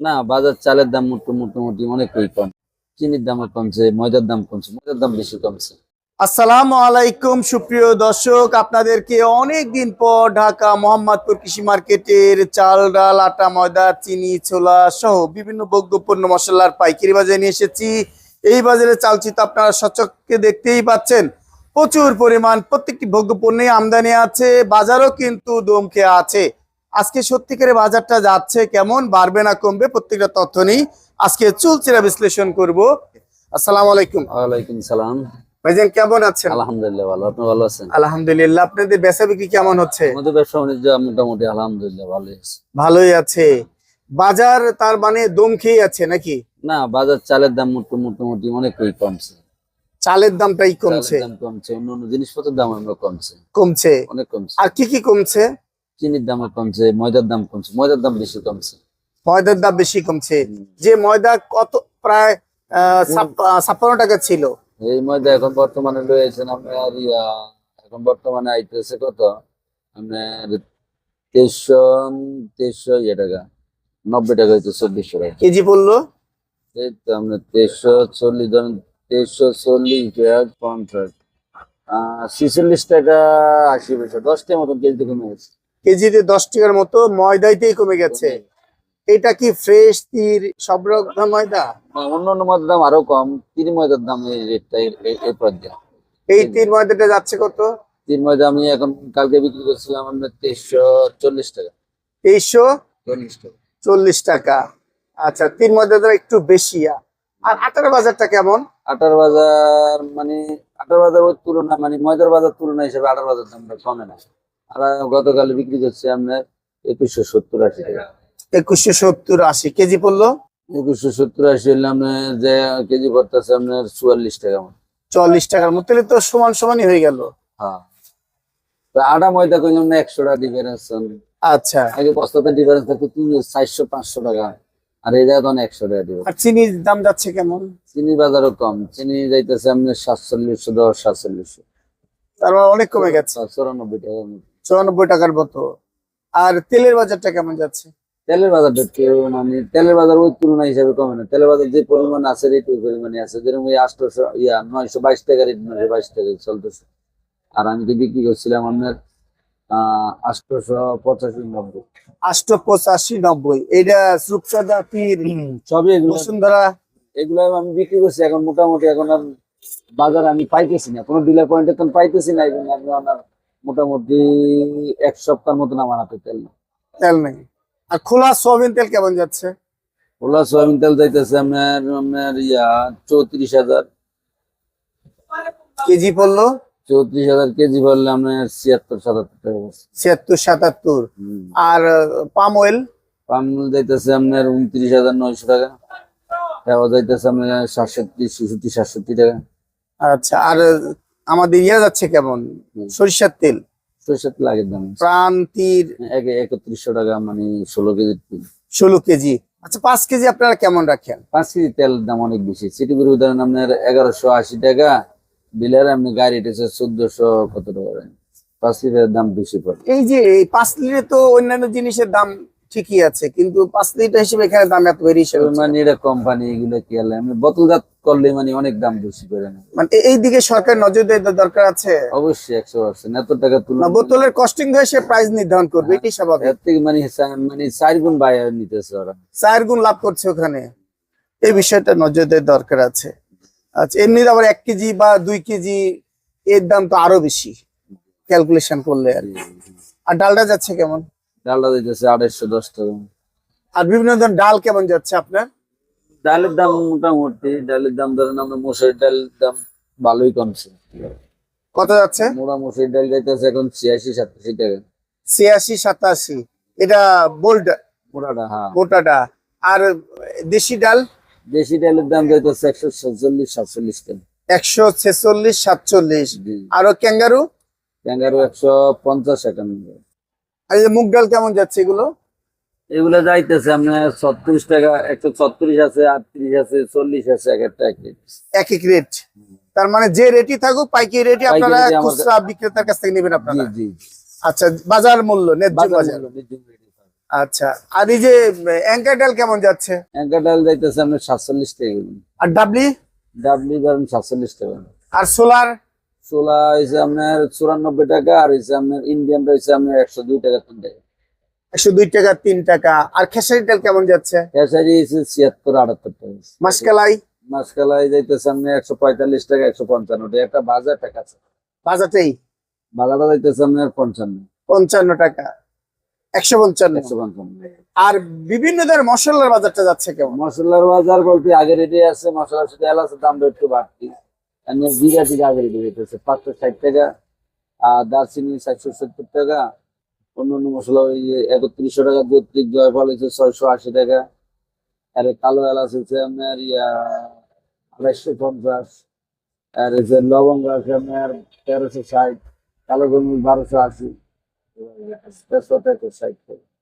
না, বাজার চালের দাম মোট- মোটামুটি অনেকই কম। চিনির দামও কমছে, ময়দার দাম কমছে, ময়দার দাম বেশি কমছে। আসসালামু আলাইকুম, সুপ্রিয় দর্শক। আপনাদেরকে অনেক দিন পর ঢাকা মোহাম্মদপুর কৃষি মার্কেটের চাল, ডাল, আটা, ময়দা, চিনি, ছোলা সহ বিভিন্ন ভোগ্যপণ্য মশলার পাইকারি বাজারে নিয়ে এসেছি। এই বাজারে চালচিত আপনারা সচককে দেখতেই পাচ্ছেন। প্রচুর পরিমাণ প্রত্যেকটি ভোগ্যপণ্যে আমদানি আছে, বাজারও কিন্তু দমকে আছে। আজকে সত্যিকারের বাজারটা যাচ্ছে কেমন? বাড়বে না কমবে? প্রত্যেকটা তথ্য নেই আজকে চুলচেরা বিশ্লেষণ করব। আসসালামু আলাইকুম। ওয়ালাইকুম সালাম। ভাইজান কেমন আছেন? আলহামদুলিল্লাহ ভালো। আপনি ভালো আছেন? আলহামদুলিল্লাহ। আপনাদের বিক্রি কেমন হচ্ছে? আমাদের ব্যবসা বাণিজ্য মোটামুটি আলহামদুলিল্লাহ ভালোই আছে। ভালোই আছে। বাজার তার মানে দম খেয়ে আছে নাকি? না বাজার চালের দাম মোটামুটি অনেকই কমছে। চালের দামটাই কমছে। কমছে অন্য অন্য জিনিসপত্রের দাম আমরা কমছে। কমছে। অনেক কমছে। আর কি কি কমছে? চিনির দাম কমছে ময়দার দাম কমছে ময়দার দাম বেশি কমছে। ময়দার দাম বেশি কমছে। যে ময়দা কত প্রায় ছাপ্পান্ন টাকা ছিল। এই ময়দা এখন বর্তমানে রয়েছেন আপনার এখন বর্তমানে আইতেছে কত? আপনার তেইশশো তেইশশো ইয়ে টাকা নব্বই টাকা হইতো চব্বিশশো টাকা। কেজি পড়ল? এই তো আপনার তেইশশো চল্লিশ ধরেন তেইশশো চল্লিশ পঞ্চাশ। ছিচল্লিশ টাকা আশি পয়সা দশটার মতন কেজিতে কমে গেছে। কেজিতে দশ টাকার মতো ময়দাইতেই কমে গেছে। এটা কি ফ্রেশ তীর সব রকম ময়দা? অন্য অন্য ময়দার দাম আরও কম। তিন ময়দার দাম এই রেটটা এই- পর্যায়ে। এই তীর ময়দাটা যাচ্ছে কত? তিন ময়দা আমি এখন কালকে বিক্রি করছিলাম আপনার তেইশশো চল্লিশ টাকা। তেইশশো চল্লিশ টাকা। চল্লিশ টাকা। আচ্ছা তিন ময়দাটা একটু বেশি আর আটার বাজারটা কেমন? আটার বাজার মানে আটার বাজার ওর তুলনা মানে ময়দার বাজার তুলনা হিসেবে আটার বাজার দামটা কমে না। আর গতকাল বিক্রি করছি আপনার একুশশো সত্তর আশি টাকা। একুশশো সত্তর আশি। কেজি পড়ল? একুশশো সত্তর আশি হলে আপনার যে কেজি পড়তেছে আপনার চুয়াল্লিশ টাকা মতো। চল্লিশ টাকার মতো। তাহলে তো সমান সমানই হয়ে গেল। হ্যাঁ। আটা ময়দা কই আমরা একশো টাকা ডিফারেন্স আচ্ছা। আগে বস্তাতে ডিফারেন্স থাকতো তিন চারশো পাঁচশো টাকা। আর এই জায়গায় তখন একশো টাকা ডিফারেন্স আর চিনির দাম যাচ্ছে কেমন? চিনি বাজারও কম। চিনি যাইতেছে আপনার সাতচল্লিশশো দশ সাতচল্লিশশো। তার মানে অনেক কমে গেছে। চৌরানব্বই টাকার মতো। চুরানব্বই টাকার মতো। আর তেলের বাজারটা কেমন যাচ্ছে? তেলের বাজারটা মানে তেলের বাজার ওই তুলনা হিসাবে কমে না। তেলের বাজার যে পরিমাণ আছে রেট ওই পরিমাণে আছে। যেরকম ওই আটশোশো ইয়া নয়শো বাইশ টাকা রেট নয়শো বাইশ টাকা চলতেছে। আর আমি তো বিক্রি করছিলাম আপনার আটশোশো পঁচাশি নব্বই। আষ্ট পঁচাশি নব্বই। এটা সুপসাদা পীর সবই এগুলো। বসুন্ধরা? এগুলো আমি বিক্রি করছি। এখন মোটামুটি এখন আর বাজার আমি পাইতেছি না। কোনো ডিলার পয়েন্টে তো পাইতেছি না আমি আমার মোটামুটি এক সপ্তাহের মতন আমার হাতে তেল নেই। তেল নেই। আর খোলা সোয়াবিন তেল কেমন যাচ্ছে? খোলা সোয়াবিন তেল যাইতেছে আপনার আপনার ইয়া চৌত্রিশ হাজার। কেজি পড়ল? চৌত্রিশ হাজার কেজি পড়লে আপনার ছিয়াত্তর সাতাত্তর টাকা ছিয়াত্তর সাতাত্তর। আর পাম অয়েল পাম যাইতেছে আপনার উনত্রিশ হাজার নয়শো টাকা। যাইতেছে আপনার সাতষট্টি ছেষট্টি সাতষট্টি টাকা। আচ্ছা আর আমাদের ইয়া যাচ্ছে কেমন? সরিষার তেল। সরষের তেল আগের দাম। প্রাণ তীর এক একত্রিশশো টাকা মানে ষোলো কেজির তেল। ষোলো কেজি। আচ্ছা পাঁচ কেজি আপনারা কেমন রাখেন? পাঁচ কেজি তেলের দাম অনেক বেশি। সিটিগুড়ি উদাহরণ আপনার এগারোশো আশি টাকা। বিলের আপনি গাড়ি এটেছে চোদ্দশো কত টাকা পাঁচ লিটারের দাম বেশি পড়ে। এই যে এই পাঁচ লিটারে তো অন্যান্য জিনিসের দাম ঠিকই আছে কিন্তু পাঁচ লিটার হিসেবে এখানে দাম এত হিসেবে মানে এটা কোম্পানি এগুলো কি আমি বোতলজাত করলে মানে অনেক দাম বেশি করে না। মানে এই দিকে সরকার নজর দেওয়ার দরকার আছে। অবশ্যই একশো পার্সেন্ট এত টাকা না তুলনা বোতলের কস্টিং ধরে সে প্রাইস নির্ধারণ করবে এটি স্বাভাবিক। এর থেকে মানে মানে চার গুণ বায়ার নিতেছে ওরা। চার গুণ লাভ করছে ওখানে। এই বিষয়টা নজর দেওয়ার দরকার আছে। আচ্ছা এমনি আবার এক কেজি বা দুই কেজি এর দাম তো আরও বেশি। ক্যালকুলেশন করলে আর কি। আর ডালটা যাচ্ছে কেমন? ডালটা দিতেছে আড়াইশো দশ টাকা। আর বিভিন্ন ধরনের ডাল কেমন যাচ্ছে আপনার? ডালের দাম মোটামুটি ডালের দাম ধরেন আমরা মসুর ডালের দাম ভালোই কমছে। কত যাচ্ছে? মোড়া মসুর ডাল যাইতেছে এখন ছিয়াশি সাতাশি টাকা। ছিয়াশি সাতাশি। এটা বোল্ড? মোড়াটা হ্যাঁ। মোটাটা। আর দেশি ডাল? দেশি ডালের দাম যাইতেছে একশো সাতচল্লিশ সাতচল্লিশ টাকা। একশো ছেচল্লিশ সাতচল্লিশ। আরও ক্যাঙ্গারু? ক্যাঙ্গারু একশো পঞ্চাশ একান্ন আর এই যে মুগ ডাল কেমন যাচ্ছে এগুলো? এগুলো যাইতেছে আপনার ছত্রিশ টাকা একশো ছত্রিশ আছে আটত্রিশ আছে চল্লিশ আছে এক একটা এক। এক রেট তার মানে যে রেটই থাকুক পাইকারি রেটই আপনারা খুচরা বিক্রেতার কাছ থেকে নেবেন আপনারা। জি আচ্ছা বাজার মূল্য ন্যায্য বাজার। আচ্ছা আর এই যে অ্যাঙ্কার ডাল কেমন যাচ্ছে? অ্যাঙ্কার ডাল যাইতেছে আপনার সাতচল্লিশ টাকা। আর ডাবলি? ডাবলি ধরেন সাতচল্লিশ টাকা। আর সোলার? ছোলা হয়েছে আপনার চুরানব্বই টাকা আর হয়েছে আপনার ইন্ডিয়ান রয়েছে আপনার একশো দুই টাকা তিন টাকা। একশো দুই টাকা তিন টাকা। আর খেসারি ডাল কেমন যাচ্ছে? খেসারি ছিয়াত্তর আটাত্তর টাকা মাসকালাই? মাসকালাই যাইতেছে আপনার একশো পঁয়তাল্লিশ টাকা একশো পঞ্চান্ন টাকা। একটা বাজার টাকা আছে। বাজাতেই বাজারটা যাইতেছে আপনার পঞ্চান্ন। পঞ্চান্ন টাকা। একশো পঞ্চান্ন। একশো পঞ্চান্ন আর বিভিন্ন ধরনের মশলার বাজারটা যাচ্ছে কেমন? মশলার বাজার বলতে আগে রেটে আছে মশলার সাথে এলাচের দামটা একটু বাড়তি। এমনি জিরা থেকে আগে রেটে পাঁচশো ষাট টাকা আর দারচিনি চারশো সত্তর টাকা অন্য অন্য মশলা ওই একত্রিশশো টাকা গোত্রিক জয়ফল হচ্ছে ছয়শো আশি টাকা আর কালো এলাচ হচ্ছে আপনার ইয়া আড়াইশো পঞ্চাশ আর হচ্ছে লবঙ্গ আছে আপনার তেরোশো ষাট কালো গরমিল বারোশো আশি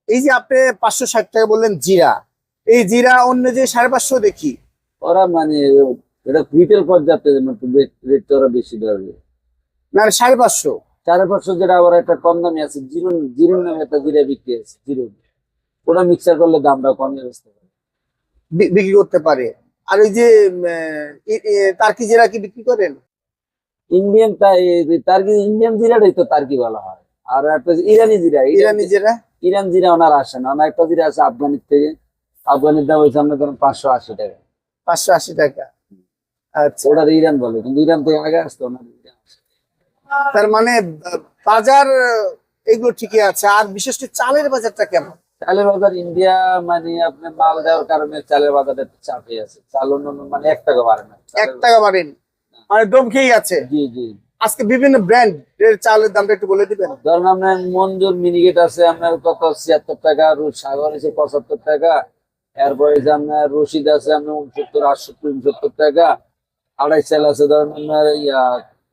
এই যে আপনি পাঁচশো ষাট টাকা বললেন জিরা এই জিরা অন্য যে সাড়ে পাঁচশো দেখি। ওরা মানে এটা রিটেল পর্যায়ে রেটটা ওরা বেশি ধরবে না সাড়ে পাঁচশো। চার পাঁচশো যেটা আবার একটা কম দামি আছে জিরো জিরো নামে একটা জিরা বিক্রি আছে জিরো। ওটা মিক্সার করলে দামটা কমে আসতে পারে। বিক্রি করতে পারে। আর ওই যে তার্কি জিরা কি বিক্রি করেন? ইন্ডিয়ান তার কি ইন্ডিয়ান জিরাটাই তো তার কি বলা হয়। আর একটা ইরানি জিরা। ইরানি ইরানি জিরা ইরান জিরা ওনার আসে না ওনার একটা জিরা আছে আফগানির থেকে। আফগানির দাম হয়েছে আপনার ধরুন পাঁচশো আশি টাকা। পাঁচশো আশি টাকা। আচ্ছা। ওটার ইরান বলে কিন্তু ইরান থেকে আগে আসতো ইরান তার মানে বাজার এগুলো ঠিকই আছে। আর বিশেষ করে চালের বাজারটা কেমন? চালের বাজার ইন্ডিয়া মানে আপনার মাল দেওয়ার কারণে চালের বাজারে চাপে আছে। চাল অন্য মানে এক টাকা বাড়ে না। এক টাকা বাড়েন মানে দম খেয়েই আছে। জি জি। আজকে বিভিন্ন ব্র্যান্ড এর চালের দামটা একটু বলে দিবেন? ধরুন আপনার মঞ্জুর মিনিকেট আছে আপনার কত? ছিয়াত্তর টাকা সাগর আছে পঁচাত্তর টাকা। এরপরে যে আপনার রশিদ আছে আপনার উনসত্তর আটষট্টি উনসত্তর টাকা। আড়াই চাল আছে ধরুন আপনার ইয়া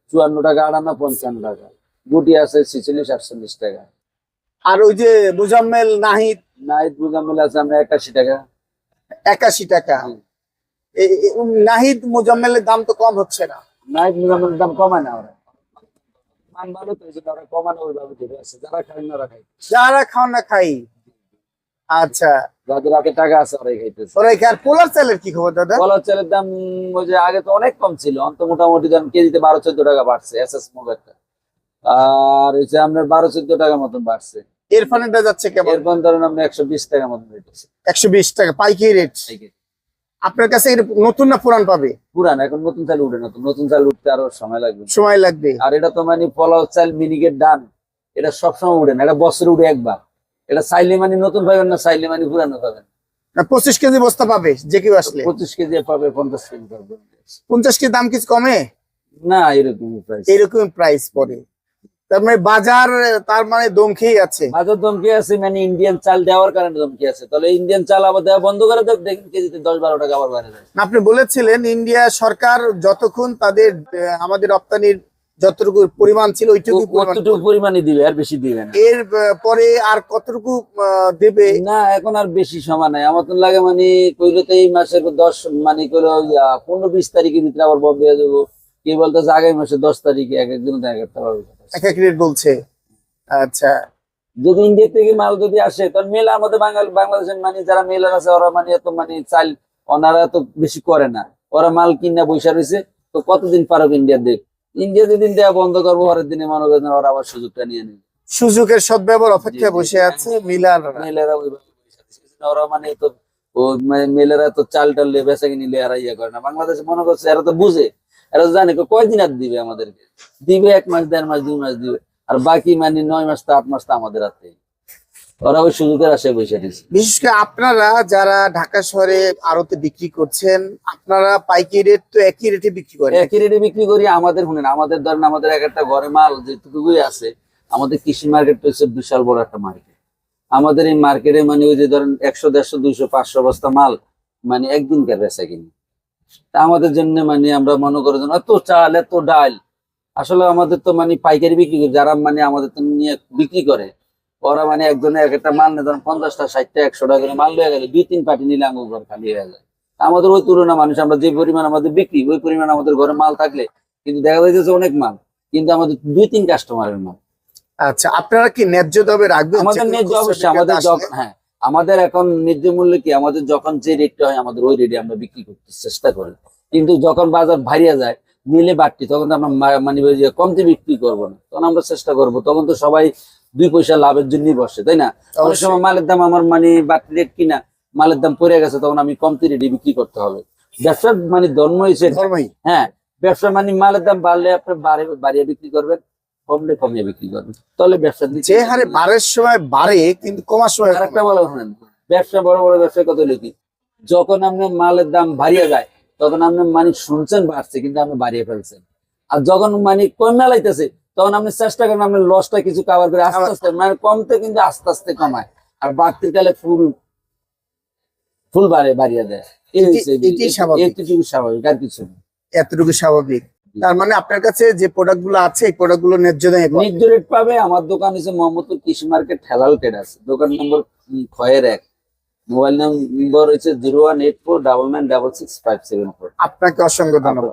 চুয়ান্ন টাকা আটান্ন পঞ্চান্ন টাকা। গুটি আছে ছিচল্লিশ আটচল্লিশ টাকা। আর ওই যে মুজাম্মেল নাহিদ? নাইট বুজামিল আছে আপনার একাশি টাকা। একাশি টাকা। নাহিদ মুজাম্মেলের দাম তো কম হচ্ছে না। নাইট বুজামিলের দাম কমায় না ওরা। মান ভালো তো ওরা কমানো ওইভাবে যারা খায় না ওরা খায়। যারা খাও না খাই আচ্ছা। যাদের হাতে টাকা আছে ওরাই খাইতেছে। ওরা কি পোলার চালের কি খবর দাদা? চালের দাম ওই যে আগে তো অনেক কম ছিল অন্ত মোটামুটি ধরেন কেজিতে বারো চোদ্দ টাকা বাড়ছে এস এস মোবাইলটা আর হচ্ছে আপনার বারো চোদ্দ মতন বাড়ছে। যাচ্ছে কেমন? এরপর ধরেন আপনি একশো বিশ টাকা মতন একশো বিশ টাকা পাইকারি রেট আপনার কাছে নতুন না পুরান পাবে? পুরান এখন নতুন চাল উঠে নতুন নতুন চাল উঠতে আরও সময় লাগবে। সময় লাগবে। আর এটা তো মানে পোলাও চাল মিনিকেট ডান এটা সবসময় উঠে না এটা বছরে উঠে একবার। এটা চাইলে মানে নতুন পাবেন না চাইলে মানে পুরানো পাবেন? না, পঁচিশ কেজি বস্তা পাবে যে কেউ আসলে। পঁচিশ কেজি পাবে পঞ্চাশ কেজি পাবে। পঞ্চাশ কেজি দাম কিছু কমে? না এরকমই প্রাইস এইরকম প্রাইস পড়ে। তার মানে বাজার তার মানে আছে। বাজার দমকি আছে মানে ইন্ডিয়ান চাল দেওয়ার কারণে দমকি আছে। তাহলে ইন্ডিয়ান চাল আবার দেওয়া বন্ধ করে দেব দেখেন কেজিতে দশ বারো টাকা আবার বাইরে যায়। আপনি বলেছিলেন ইন্ডিয়া সরকার যতক্ষণ তাদের আমাদের রপ্তানির যতটুকু পরিমাণ ছিল ওইটুকু কতটুকু পরিমাণে দিবে আর বেশি দিবে না। এর পরে আর কতটুকু দেবে? না এখন আর বেশি সময় নাই। আমার তো লাগে মানে কইলে তো এই মাসের দশ মানে কইলো পনেরো বিশ তারিখের ভিতরে আবার বন্ধ হয়ে যাব। কি বলতেছে আগামী মাসে দশ তারিখে এক একদিন এক একটা পাবে এক এক রেট বলছে। আচ্ছা। যদি ইন্ডিয়া থেকে মাল যদি আসে তখন মেলা আমাদের বাঙাল বাংলাদেশের মানে যারা মেলার আছে ওরা মানে এত মানে চাল ওনারা এত বেশি করে না। ওরা মাল কিনা বৈশা রয়েছে তো কতদিন পারবে ইন্ডিয়া দেখ ইন্ডিয়া যেদিন দেওয়া বন্ধ করব পরের দিনে মনে করেন ওরা আবার সুযোগটা নিয়ে নেবে। সুযোগের সব ব্যবহার জি, বসে। আছে মিলার মেলেরা ওরা মানে তো ও মানে মেলেরা তো চাল টাল নিয়ে বেচা কিনে লে এরা ইয়ে করে না। বাংলাদেশে মনে করছে এরা তো বুঝে এরা জানে কয়দিন আর দিবে আমাদেরকে? দিবে এক মাস দেড় মাস দুই মাস দিবে। আর বাকি মানে নয় মাস তো আট মাস তো আমাদের হাতে। ওরা ওই সুযোগের আশায় বসে দিচ্ছে বিশেষ করে আপনারা যারা ঢাকা শহরে আড়তে বিক্রি করছেন আপনারা পাইকারি রেট তো একই রেটে বিক্রি করেন একই রেটে বিক্রি করি আমাদের শুনেন আমাদের ধরেন আমাদের এক একটা ঘরে মাল যেটুকুই আছে আমাদের কৃষি মার্কেট হচ্ছে বিশাল বড় একটা মার্কেট আমাদের এই মার্কেটে মানে ওই যে ধরেন একশো দেড়শো দুইশো পাঁচশো বস্তা মাল মানে একদিনকার বেচা কিনি। তা আমাদের জন্য মানে আমরা মনে করি এত চাল এত ডাল। আসলে আমাদের তো মানে পাইকারি বিক্রি করি যারা মানে আমাদের তো নিয়ে বিক্রি করে ওরা মানে একজনে এক একটা মাল ধরেন পঞ্চাশটা ষাটটা একশো টাকা করে মাল হয়ে গেলে দুই তিন পাটি নিলে আঙুল ঘর খালি হয়ে যায়। আমাদের ওই তুলনা মানুষ আমরা যে পরিমাণ আমাদের বিক্রি ওই পরিমাণ আমাদের ঘরে মাল থাকলে কিন্তু দেখা যাচ্ছে অনেক মাল কিন্তু আমাদের দুই তিন কাস্টমারের মাল। আচ্ছা আপনারা কি ন্যায্য দামে রাখবেন? আমাদের ন্যায্য অবশ্যই আমাদের হ্যাঁ আমাদের এখন ন্যায্য মূল্য কি? আমাদের যখন যে রেটটা হয় আমাদের ওই রেটে আমরা বিক্রি করতে চেষ্টা করি। কিন্তু যখন বাজার ভারিয়া যায় মিলে বাড়তি তখন তো আমরা মানে কমতে বিক্রি করব না। তখন আমরা চেষ্টা করব তখন তো সবাই দুই পয়সা লাভের জন্যই বসে তাই না? অনেক সময় মালের দাম আমার মানে বাড়তি রেট কিনা মালের দাম পড়ে গেছে তখন আমি কমতি রেটে বিক্রি করতে হবে। ব্যবসার মানে ধর্ম হিসেবে হ্যাঁ ব্যবসা মানে মালের দাম বাড়লে আপনি বাড়িয়ে বিক্রি করবেন কমলে কমিয়ে বিক্রি করবেন। তাহলে ব্যবসা দিকে- যে হারে বাড়ের সময় বাড়ে কিন্তু কমার সময় বলা শোনেন ব্যবসা বড় বড় ব্যবসায় কত লিখি যখন আপনার মালের দাম বাড়িয়ে যায় তখন আপনি মানে শুনছেন বাড়ছে কিন্তু আপনি বাড়িয়ে ফেলছেন। আর যখন মানে কমে লাইতেছে তখন আপনি চেষ্টা করেন আপনি লসটা কিছু কাভার করে আস্তে আস্তে মানে কমতে কিন্তু আস্তে আস্তে কমায়। আর বাড়তির কালে ফুল ফুল বাড়ে বাড়িয়ে দেয়। এটি স্বাভাবিক। স্বাভাবিক আর কিছু এতটুকু স্বাভাবিক। তার মানে আপনার কাছে যে প্রোডাক্টগুলো আছে এই প্রোডাক্টগুলো ন্যায্য দামে ন্যায্য রেট পাবে আমার দোকান হচ্ছে মোহাম্মদপুর কৃষি মার্কেট হেলাল ট্রেড আছে। দোকান নম্বর ছয়ের এক। মোবাইল নম্বর হচ্ছে zero one eight four double nine double six five seven four আপনাকে অসংখ্য ধন্যবাদ।